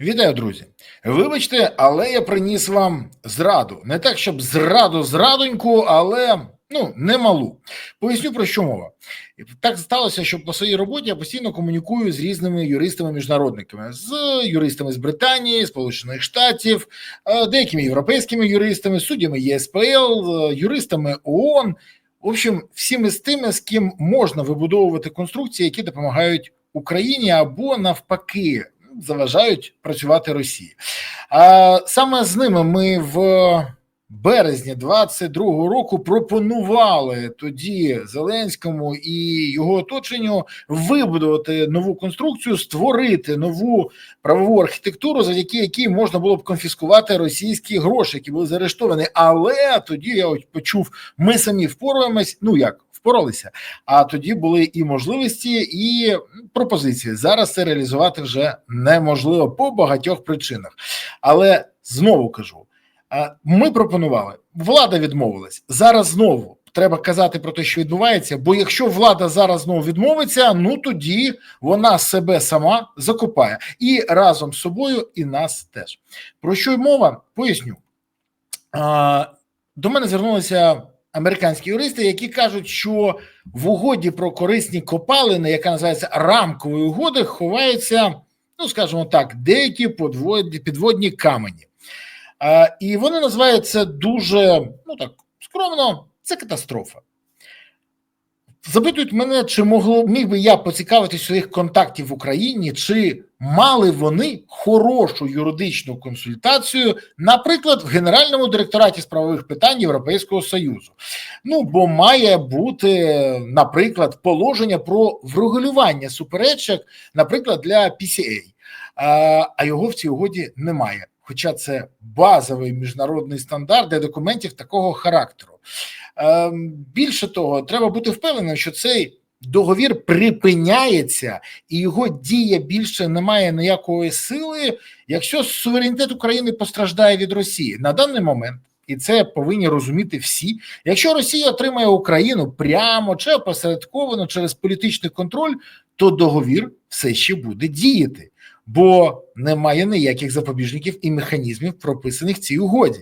Вітаю, друзі. Вибачте, але я приніс вам зраду. Не так, щоб зраду зрадоньку, але ну немалу. Поясню про що мова. Так сталося, що по своїй роботі я постійно комунікую з різними юристами-міжнародниками, з юристами з Британії, Сполучених Штатів, е, деякими європейськими юристами, суддями ЄСПЛ, е, юристами ООН. В общем, всіми з тими, з ким можна вибудовувати конструкції, які допомагають Україні або навпаки заважають працювати Росії. А саме з ними ми в березні 22-го року пропонували тоді Зеленському і його оточенню вибудувати нову конструкцію, створити нову правову архітектуру, завдяки якій можна було б конфіскувати російські гроші, які були заарештовані. Але тоді я почув, ми самі впораємось. Ну як? Впоралися, а тоді були і можливості, і пропозиції. Зараз це реалізувати вже неможливо по багатьох причинах. Але знову кажу: ми пропонували, влада відмовилась зараз. Знову треба казати про те, що відбувається. Бо якщо влада зараз знову відмовиться, ну тоді вона себе сама закопає і разом з собою, і нас теж про що й мова? Поясню до мене звернулися американські юристи, які кажуть, що в угоді про корисні копалини, яка називається рамковою угоди, ховаються, ну скажімо так, деякі подводні, підводні камені. А, І вони називають це дуже ну так скромно, це катастрофа. Запитують мене, чи могло міг би я поцікавитись своїх контактів в Україні, чи мали вони хорошу юридичну консультацію, наприклад, в Генеральному директораті з питань Європейського Союзу. Ну бо має бути, наприклад, положення про врегулювання суперечок, наприклад, для PCA, а його в цій угоді немає. Хоча це базовий міжнародний стандарт для документів такого характеру. Ем, більше того, треба бути впевненим, що цей договір припиняється і його дія більше не має ніякої сили, якщо суверенітет України постраждає від Росії на даний момент. І це повинні розуміти всі. Якщо Росія отримає Україну прямо чи опосередковано через політичний контроль, то договір все ще буде діяти бо немає ніяких запобіжників і механізмів, прописаних в цій угоді.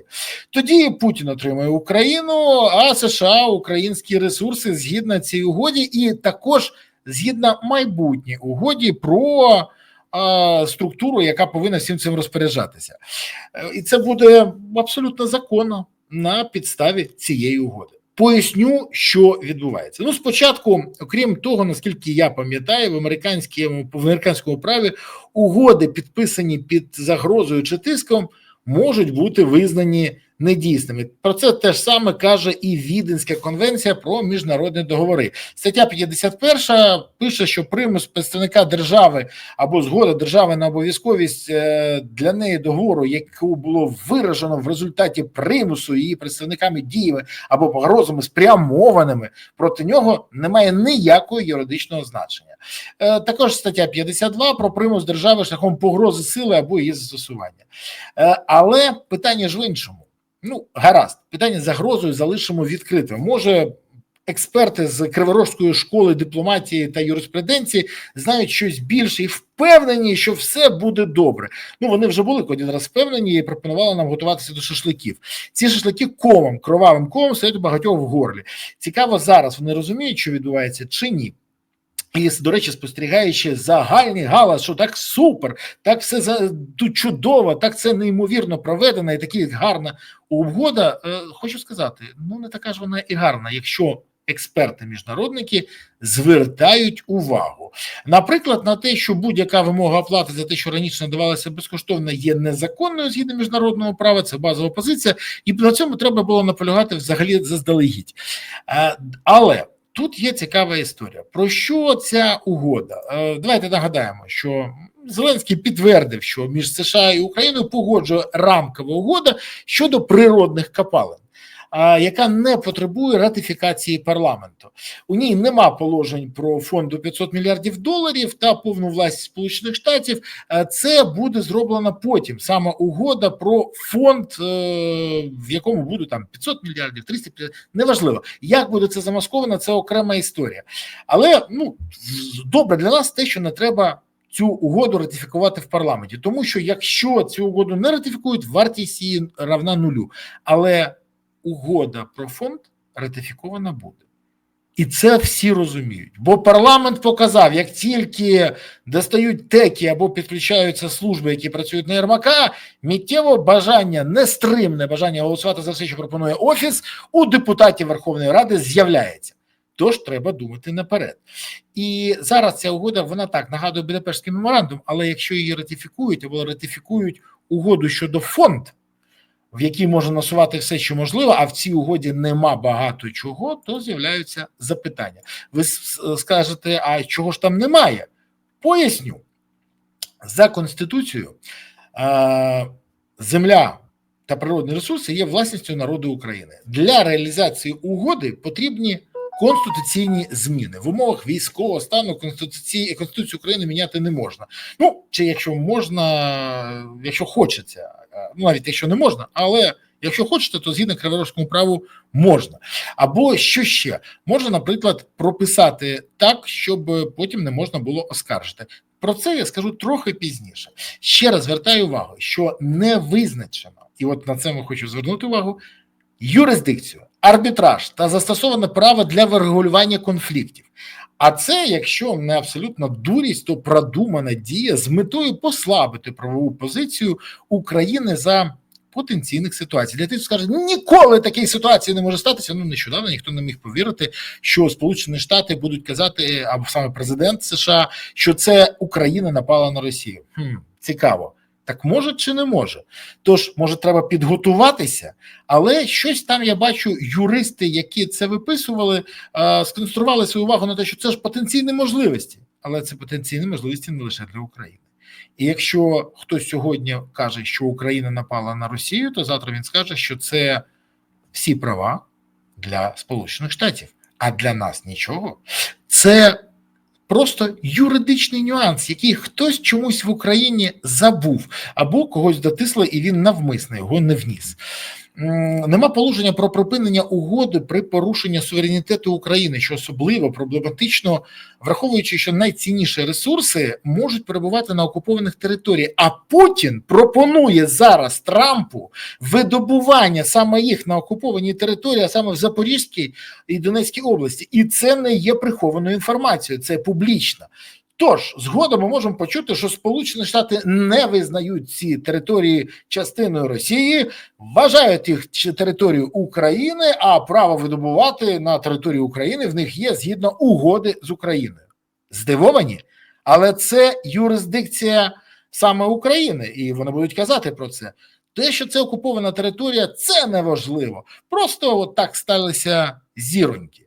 Тоді Путін отримує Україну, а США українські ресурси згідно цій угоді, і також згідно майбутній угоді про. Структуру, яка повинна всім цим розпоряджатися, і це буде абсолютно законно на підставі цієї угоди. Поясню, що відбувається. Ну, спочатку, окрім того, наскільки я пам'ятаю, в американському в американському праві угоди, підписані під загрозою чи тиском, можуть бути визнані недійсними. Про це теж саме каже і Віденська конвенція про міжнародні договори. Стаття 51 пише, що примус представника держави або згода держави на обов'язковість е, для неї договору, яку було виражено в результаті примусу її представниками діями або погрозами спрямованими проти нього, не має ніякого юридичного значення. Е, також стаття 52 про примус держави шляхом погрози сили або її застосування. Е, але питання ж в іншому. Ну, гаразд, питання загрозою залишимо відкритим. Може, експерти з Криворожської школи дипломатії та юриспруденції знають щось більше і впевнені, що все буде добре. Ну вони вже були один раз впевнені і пропонували нам готуватися до шашликів. Ці шашлики комом, кровавим комом стоять у багатьох в горлі. Цікаво зараз. Вони розуміють, що відбувається чи ні. І, до речі, спостерігаючи загальний галас, що так супер, так все за чудово, так це неймовірно проведено, і такі гарна угода. Е, хочу сказати, ну не така ж вона і гарна, якщо експерти-міжнародники звертають увагу, наприклад, на те, що будь-яка вимога оплати за те, що раніше надавалося безкоштовно, є незаконною згідно міжнародного права. Це базова позиція, і на цьому треба було наполягати взагалі заздалегідь. Е, але Тут є цікава історія. Про що ця угода? Е, давайте нагадаємо, що Зеленський підтвердив, що між США і Україною погоджує рамкова угода щодо природних копалин яка не потребує ратифікації парламенту. У ній нема положень про фонду 500 мільярдів доларів та повну власність Сполучених Штатів. Це буде зроблено потім. Саме угода про фонд, е, в якому буде там 500 мільярдів, 300 мільярдів, неважливо, як буде це замасковано, це окрема історія. Але ну добре для нас те, що не треба цю угоду ратифікувати в парламенті, тому що якщо цю угоду не ратифікують, вартість її равна нулю. Але угода про фонд ратифікована буде. І це всі розуміють, бо парламент показав, як тільки достають теки або підключаються служби, які працюють на Єрмака, миттєво бажання, нестримне бажання голосувати за все, що пропонує офіс, у депутатів Верховної Ради з'являється. Тож треба думати наперед. І зараз ця угода вона так нагадує Будапештський меморандум, але якщо її ратифікують або ратифікують угоду щодо фонд, в якій можна насувати все, що можливо, а в цій угоді нема багато чого, то з'являються запитання. Ви скажете, а чого ж там немає? Поясню за конституцією земля та природні ресурси є власністю народу України. Для реалізації угоди потрібні конституційні зміни в умовах військового стану конституції конституцію України міняти не можна. Ну чи якщо можна, якщо хочеться, навіть якщо не можна, але якщо хочете, то згідно криворожському праву можна. Або що ще можна, наприклад, прописати так, щоб потім не можна було оскаржити. Про це я скажу трохи пізніше. Ще раз звертаю увагу, що не визначено, і от на це ми хочу звернути увагу юрисдикцію, арбітраж та застосоване право для врегулювання конфліктів. А це, якщо не абсолютно дурість, то продумана дія з метою послабити правову позицію України за потенційних ситуацій. Для тих, хто скаже, ніколи такої ситуації не може статися. Ну нещодавно ніхто не міг повірити, що Сполучені Штати будуть казати, або саме президент США, що це Україна напала на Росію. Хм, Цікаво. Так може чи не може? Тож, може, треба підготуватися, але щось там я бачу, юристи, які це виписували, сконцентрували свою увагу на те, що це ж потенційні можливості, але це потенційні можливості не лише для України. І якщо хтось сьогодні каже, що Україна напала на Росію, то завтра він скаже, що це всі права для Сполучених Штатів, а для нас нічого. Це просто юридичний нюанс, який хтось чомусь в Україні забув або когось дотисло, і він навмисно його не вніс. Нема положення про припинення угоди при порушенні суверенітету України, що особливо проблематично, враховуючи, що найцінніші ресурси можуть перебувати на окупованих територіях. А Путін пропонує зараз Трампу видобування саме їх на окупованій території, а саме в Запорізькій і Донецькій області, і це не є прихованою інформацією, це публічно. Тож згодом ми можемо почути, що Сполучені Штати не визнають ці території частиною Росії, вважають їх територією України, а право видобувати на території України в них є згідно угоди з Україною. Здивовані, але це юрисдикція саме України, і вони будуть казати про це. Те, що це окупована територія, це неважливо. Просто от так сталися зіроньки.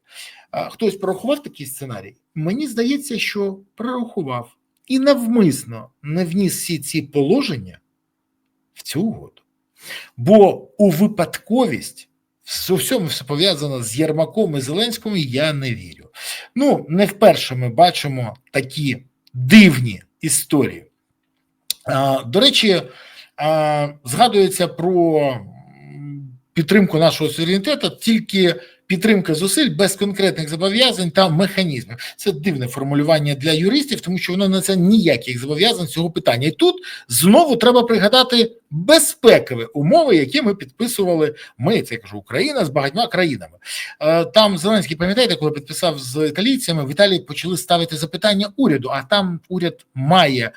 Хтось порахував такий сценарій? Мені здається, що прорахував і навмисно не вніс всі ці положення в цю угоду. Бо у випадковість у всьому все пов'язано з Єрмаком і Зеленським, я не вірю. Ну, не вперше ми бачимо такі дивні історії. До речі, згадується про підтримку нашого суверенітету тільки підтримка зусиль без конкретних зобов'язань та механізмів. Це дивне формулювання для юристів, тому що воно не це ніяких зобов'язань цього питання. І тут знову треба пригадати безпекові умови, які ми підписували. Ми це я кажу Україна з багатьма країнами. Е, там Зеленський пам'ятаєте, коли підписав з італійцями, в Італії почали ставити запитання уряду. А там уряд має.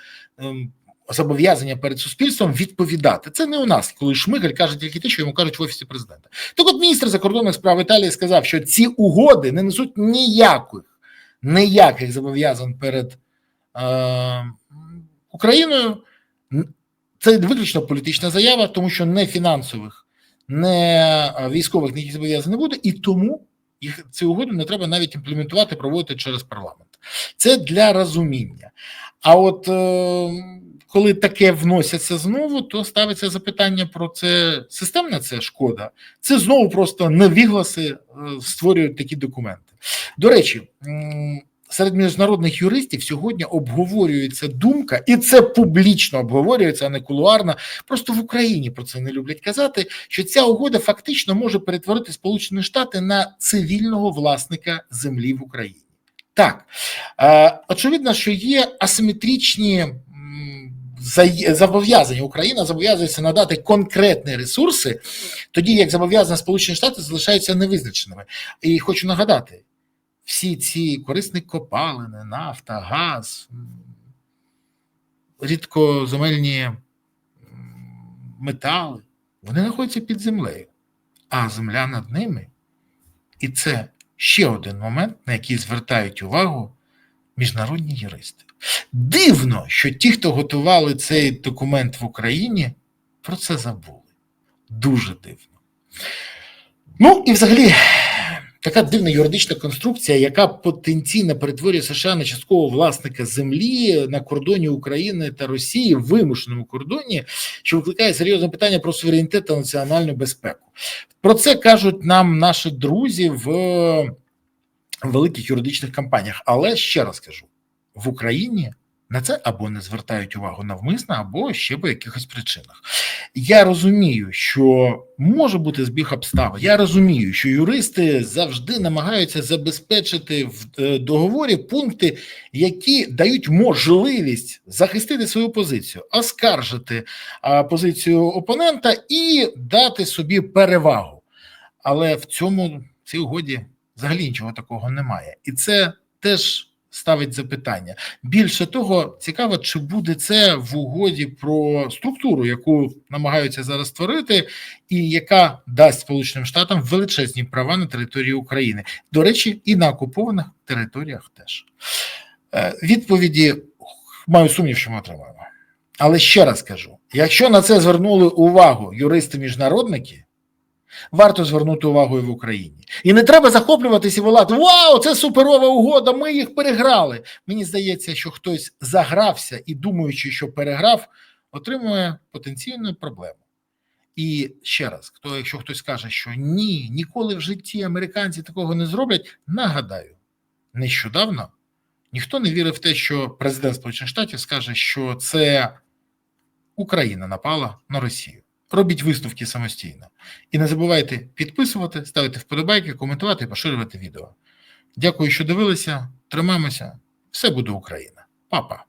Зобов'язання перед суспільством відповідати. Це не у нас, коли Шмигаль каже тільки те, що йому кажуть в офісі президента. Так, от міністр закордонних справ Італії сказав, що ці угоди не несуть ніяких ніяких зобов'язань перед е, Україною. Це виключно політична заява, тому що не фінансових, не військових ніяких зобов'язань не буде, і тому їх ці угоди не треба навіть імплементувати, проводити через парламент. Це для розуміння. А от е, коли таке вносяться знову, то ставиться запитання про це системна це шкода. Це знову просто невігласи е, створюють такі документи. До речі, серед міжнародних юристів сьогодні обговорюється думка, і це публічно обговорюється, а не кулуарно. Просто в Україні про це не люблять казати. Що ця угода фактично може перетворити Сполучені Штати на цивільного власника землі в Україні. Так, е, очевидно, що є асиметричні зобов'язання. Україна зобов'язується надати конкретні ресурси, тоді як зобов'язання Сполучені Штати залишаються невизначеними. І хочу нагадати: всі ці корисні копалини, нафта, газ, рідкоземельні метали, вони знаходяться під землею, а земля над ними. І це ще один момент, на який звертають увагу міжнародні юристи. Дивно, що ті, хто готували цей документ в Україні, про це забули. Дуже дивно. Ну і взагалі, така дивна юридична конструкція, яка потенційно перетворює США на часткового власника землі на кордоні України та Росії, в вимушеному кордоні, що викликає серйозне питання про суверенітет та національну безпеку. Про це кажуть нам наші друзі в великих юридичних компаніях. Але ще раз кажу: в Україні на це або не звертають увагу навмисно, або ще по якихось причинах. Я розумію, що може бути збіг обставин. Я розумію, що юристи завжди намагаються забезпечити в е, договорі пункти, які дають можливість захистити свою позицію, оскаржити позицію опонента і дати собі перевагу. Але в цьому в цій угоді взагалі нічого такого немає, і це теж ставить запитання. Більше того, цікаво, чи буде це в угоді про структуру, яку намагаються зараз створити, і яка дасть Сполученим Штатам величезні права на території України. До речі, і на окупованих територіях теж Е, відповіді маю сумнів, що ми отримаємо. Але ще раз кажу: якщо на це звернули увагу юристи-міжнародники, варто звернути увагу і в Україні. І не треба захоплюватися і волати: Вау, це суперова угода! Ми їх переграли. Мені здається, що хтось загрався і, думаючи, що переграв, отримує потенційну проблему. І ще раз, хто, якщо хтось скаже, що ні, ніколи в житті американці такого не зроблять, нагадаю, нещодавно ніхто не вірив в те, що президент Сполучених Штатів скаже, що це Україна напала на Росію. Робіть висновки самостійно. І не забувайте підписувати, ставити вподобайки, коментувати і поширювати відео. Дякую, що дивилися. Тримаємося. Все буде Україна. Папа.